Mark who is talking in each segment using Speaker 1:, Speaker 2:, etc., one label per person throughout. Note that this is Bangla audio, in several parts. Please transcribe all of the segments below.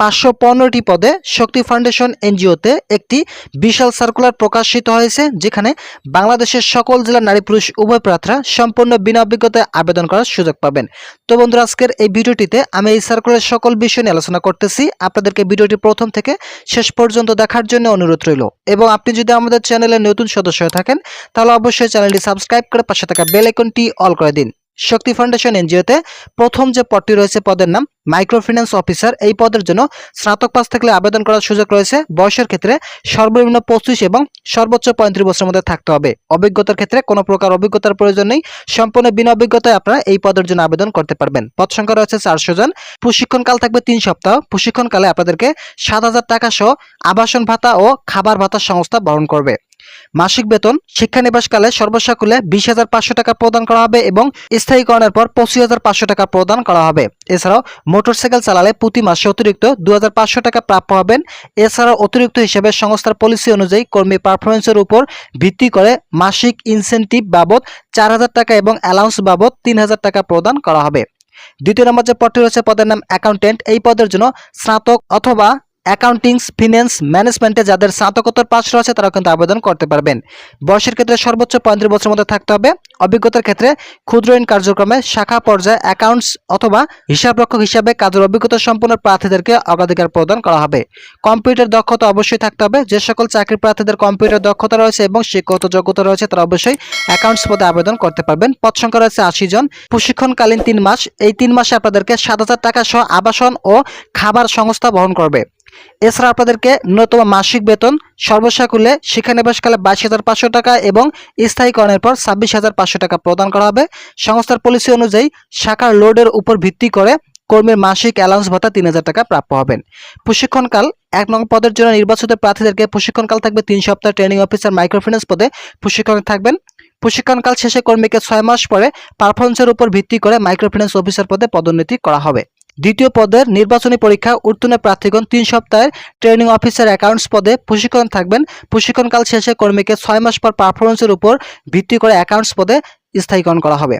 Speaker 1: পাঁচশো পনেরোটি পদে শক্তি ফাউন্ডেশন এনজিওতে একটি বিশাল সার্কুলার প্রকাশিত হয়েছে, যেখানে বাংলাদেশের সকল জেলার নারী পুরুষ উভয় প্রার্থীরা সম্পূর্ণ বিনা অভিজ্ঞতায় আবেদন করার সুযোগ পাবেন। তো বন্ধুরা, আজকের এই ভিডিওটিতে আমি এই সার্কুলার সকল বিষয় নিয়ে আলোচনা করতেছি। আপনাদেরকে ভিডিওটি প্রথম থেকে শেষ পর্যন্ত দেখার জন্য অনুরোধ রইল। এবং আপনি যদি আমাদের চ্যানেলের নতুন সদস্য হয়ে থাকেন, তাহলে অবশ্যই চ্যানেলটি সাবস্ক্রাইব করে পাশে থাকা বেল আইকনটি অল করে দিন। শক্তি ফাউন্ডেশন এনজিওতে প্রথম যে পদটি রয়েছে পদের নাম মাইক্রো ফিন্যান্স অফিসার এই পদের জন্য স্নাতক পাস থাকলে আবেদন করার সুযোগ রয়েছে। বয়সের ক্ষেত্রে সর্বনিম্ন পঁচিশ এবং সর্বোচ্চ পঁয়ত্রিশ বছরের মধ্যে থাকতে হবে। অভিজ্ঞতার ক্ষেত্রে কোনো প্রকার অভিজ্ঞতার প্রয়োজন নেই। সম্পূর্ণ বিনা অভিজ্ঞতায় আপনারা এই পদের জন্য আবেদন করতে পারবেন। পদ সংখ্যা রয়েছে চারশো জন। প্রশিক্ষণকাল থাকবে তিন সপ্তাহ। প্রশিক্ষণকালে আপনাদেরকে সাত হাজার টাকা সহ আবাসন ভাতা ও খাবার ভাতা সংস্থা বহন করবে। মাসিক বেতন, শিক্ষানিবাসকালে সর্বসাকুলে বিশ হাজার পাঁচশো টাকা প্রদান করা হবে এবং স্থায়ীকরণের পর পঁচিশ হাজার পাঁচশো টাকা প্রদান করা হবে। এছাড়াও মোটরসাইকেল চালালে প্রতি মাসে অতিরিক্ত দু হাজার পাঁচশো টাকা প্রাপ্য হবেন। এছাড়াও অতিরিক্ত হিসেবে সংস্থার পলিসি অনুযায়ী কর্মী পারফরমেন্সের উপর ভিত্তি করে মাসিক ইনসেন্টিভ বাবদ চার হাজার টাকা এবং অ্যালাউন্স বাবদ তিন হাজার টাকা প্রদান করা হবে। দ্বিতীয় নম্বর যে পদটি রয়েছে, পদের নাম অ্যাকাউন্টেন্ট এই পদের জন্য স্নাতক অথবা অ্যাকাউন্টিংস, ফিন্যান্স, ম্যানেজমেন্টে যাদের স্নাতকোত্তর পাশ রয়েছে তারা কিন্তু আবেদন করতে পারবেন। বয়সের ক্ষেত্রে সর্বোচ্চ পঁয়ত্রিশ বছরের মধ্যে থাকতে হবে। অভিজ্ঞতার ক্ষেত্রে ক্ষুদ্র ঋণ কার্যক্রমে শাখা পর্যায়ে অ্যাকাউন্টস অথবা হিসাবরক্ষক হিসাবে কাজের অভিজ্ঞতা সম্পন্ন প্রার্থীদেরকে অগ্রাধিকার প্রদান করা হবে। কম্পিউটার দক্ষতা অবশ্যই থাকতে হবে। যে সকল চাকরি প্রার্থীদের কম্পিউটার দক্ষতা রয়েছে এবং শিক্ষাগত যোগ্যতা রয়েছে, তারা অবশ্যই অ্যাকাউন্টস পদে আবেদন করতে পারবেন। পদ সংখ্যা রয়েছে আশি জন। প্রশিক্ষণকালীন তিন মাস। এই তিন মাসে আপনাদেরকে সাত হাজার টাকা সহ আবাসন ও খাবার সংস্থা বহন করবে। এছাড়া আপনাদেরকে ন্যূনতম মাসিক বেতন সর্বসাকুল্যে শিক্ষানিবাসকালে বাইশ হাজার পাঁচশো টাকা এবং স্থায়ীকরণের পর ছাব্বিশ হাজার পাঁচশো টাকা প্রদান করা হবে। সংস্থার পলিসি অনুযায়ী শাখার লোডের উপর ভিত্তি করে কর্মীর মাসিক অ্যালাউন্স ভাতা তিন হাজার টাকা প্রাপ্য হবেন। প্রশিক্ষণকাল এক নং পদের জন্য নির্বাচিত প্রার্থীদেরকে প্রশিক্ষণকাল থাকবে তিন সপ্তাহ ট্রেনিং অফিসার মাইক্রোফিন্যান্স পদে প্রশিক্ষণে থাকবেন। প্রশিক্ষণকাল শেষে কর্মীকে ছয় মাস পরে পারফরমেন্সের উপর ভিত্তি করে মাইক্রোফিন্যান্স অফিসার পদে পদোন্নতি করা হবে। দ্বিতীয় পদের নির্বাচনী পরীক্ষা উত্তীর্ণ প্রার্থীগণ তিন সপ্তাহের ট্রেনিং অফিসার অ্যাকাউন্টস পদে প্রশিক্ষণ থাকবেন। প্রশিক্ষণকাল শেষে কর্মীকে ছয় মাস পর পারফরমেন্সের উপর ভিত্তি করে অ্যাকাউন্টস পদে স্থায়ীকরণ করা হবে।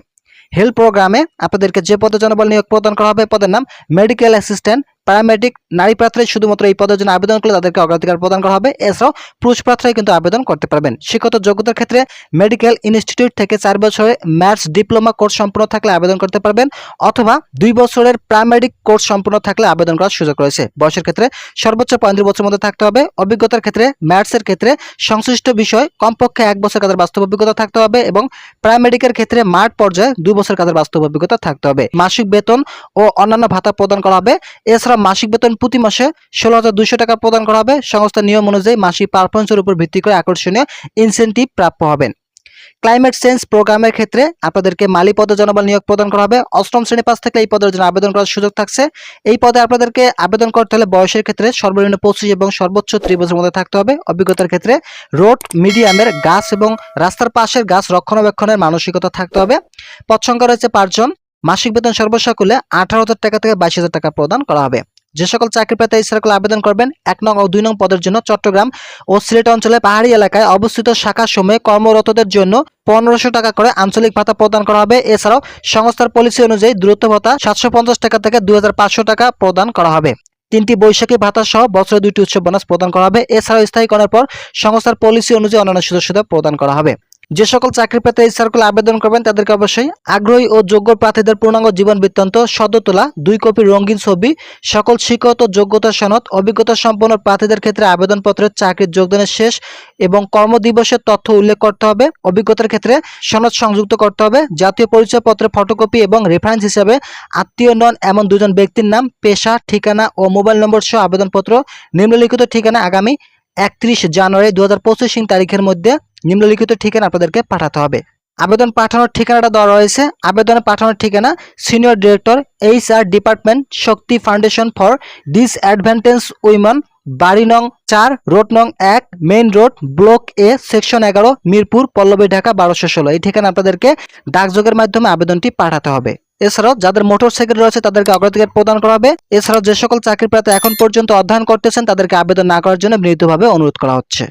Speaker 1: হেল্প প্রোগ্রামে আপনাদেরকে যে পদে জনবল নিয়োগ প্রদান করা হবে, পদের নাম মেডিকেল অ্যাসিস্ট্যান্ট প্যারামেডিক নারী প্রার্থীরা শুধুমাত্র এই পদের জন্য আবেদন করলে তাদেরকে অগ্রাধিকার প্রদান করা হবে। এছাড়াও পুরুষ প্রার্থীরা কিন্তু আবেদন করতে পারবেন। শিক্ষত যোগ্যতার ক্ষেত্রে মেডিকেল ইনস্টিটিউট থেকে চার বছরের ম্যাথস ডিপ্লোমা কোর্স সম্পূর্ণ থাকলে আবেদন করতে পারবেন অথবা দুই বছরের প্রাইমারি কোর্স সম্পূর্ণ থাকলে আবেদন করার সুযোগ রয়েছে। বয়সের ক্ষেত্রে সর্বোচ্চ পঁয়ত্রিশ বছরের মধ্যে থাকতে হবে। অভিজ্ঞতার ক্ষেত্রে ম্যাথসের ক্ষেত্রে সংশ্লিষ্ট বিষয় কমপক্ষে এক বছর কাজের বাস্তব অভিজ্ঞতা থাকতে হবে এবং প্রাইমেডিকের ক্ষেত্রে মাঠ পর্যায়ে দুই বছর কাজের বাস্তব অভিজ্ঞতা থাকতে হবে। মাসিক বেতন ও অন্যান্য ভাতা প্রদান করা হবে। এছাড়া মাসিক বেতন প্রতি মাসে ষোলো হাজার দুশো টাকা প্রদান করা হবে। সংস্থার নিয়ম অনুযায়ী মাসিক পারফরমেন্সের উপর ভিত্তি করে আকর্ষণীয় ইনসেন্টিভ প্রাপ্য হবেন। ক্লাইমেট চেঞ্জ প্রোগ্রামের ক্ষেত্রে আপনাদেরকে মালি পদে জনবল নিয়োগ প্রদান করা হবে। অষ্টম শ্রেণি পাস থেকে এই পদের জন্য আবেদন করার সুযোগ থাকছে। এই পদে আপনাদেরকে আবেদন করতে হলে বয়সের ক্ষেত্রে সর্বনিম্ন পঁচিশ এবং সর্বোচ্চ ত্রিশ বছরের মধ্যে থাকতে হবে। অভিজ্ঞতার ক্ষেত্রে রোড, মিডিয়ামের গাছ এবং রাস্তার পাশের গাছ রক্ষণাবেক্ষণের মানসিকতা থাকতে হবে। পদ সংখ্যা রয়েছে পাঁচজন। মাসিক বেতন সর্বসাকুলে আঠারো হাজার টাকা থেকে বাইশ হাজার টাকা প্রদান করা হবে। যে সকল চাকরি প্রার্থী এই সার্কেল আবেদন করবেন, এক নং ও দুই নং পদের জন্য চট্টগ্রাম ও সিলেট অঞ্চলে পাহাড়ি এলাকায় অবস্থিত শাখা সময়ে কর্মরতদের জন্য পনেরোশো টাকা করে আঞ্চলিক ভাতা প্রদান করা হবে। এছাড়াও সংস্থার পলিসি অনুযায়ী দূরত্ব ভাতা সাতশো পঞ্চাশ টাকা থেকে দুই হাজার পাঁচশো টাকা প্রদান করা হবে। তিনটি বৈশাখী ভাতা সহ বছরে দুইটি উৎসব বোনাস প্রদান করা হবে। এছাড়াও স্থায়ীকরণের পর সংস্থার পলিসি অনুযায়ী অন্যান্য সুবিধা প্রদান করা হবে। যে সকল চাকরি পেতে এই সার্কেল আবেদন করবেন, তাদেরকে অবশ্যই আগ্রহী ও যোগ্য প্রার্থীদের পূর্ণাঙ্গ জীবন বৃত্তান্ত, সদ্য তোলা দুই কপি রঙিন ছবি, সকল শিক্ষত যোগ্যতা সনদ, অভিজ্ঞতা সম্পন্ন প্রার্থীদের ক্ষেত্রে আবেদনপত্রের চাকরির যোগদানের শেষ এবং কর্মদিবসের তথ্য উল্লেখ করতে হবে। অভিজ্ঞতার ক্ষেত্রে সনদ সংযুক্ত করতে হবে। জাতীয় পরিচয়পত্রের ফটোকপি এবং রেফারেন্স হিসেবে আত্মীয় নন এমন দুজন ব্যক্তির নাম, পেশা, ঠিকানা ও মোবাইল নম্বর সহ আবেদনপত্র নিম্নলিখিত ঠিকানা আগামী একত্রিশ জানুয়ারি দু হাজার পঁচিশ তারিখের মধ্যে নিম্নলিখিত ঠিকানা আপনাদেরকে পাঠাতে হবে। আবেদন পাঠানোর ঠিকানাটা দেওয়া রয়েছে। আবেদনে পাঠানোর ঠিকানা senior director H R department Shakti foundation for disadvantage women, বাড়ি নং চার, রোড নং এক, main road, block A, section এগারো, মিরপুর, পল্লবী, ঢাকা, বারোশো ষোলো। এই ঠিকানা আপনাদেরকে ডাকযোগের মাধ্যমে আবেদনটি পাঠাতে হবে। এছাড়াও যাদের মোটরসাইকেল রয়েছে, তাদেরকে অগ্রাধিকার প্রদান করা হবে। এছাড়াও যে সকল চাকরি প্রার্থী এখন পর্যন্ত অধ্যয়ন করতেছেন, তাদেরকে আবেদন না করার জন্য বিনীতভাবে অনুরোধ করা হচ্ছে।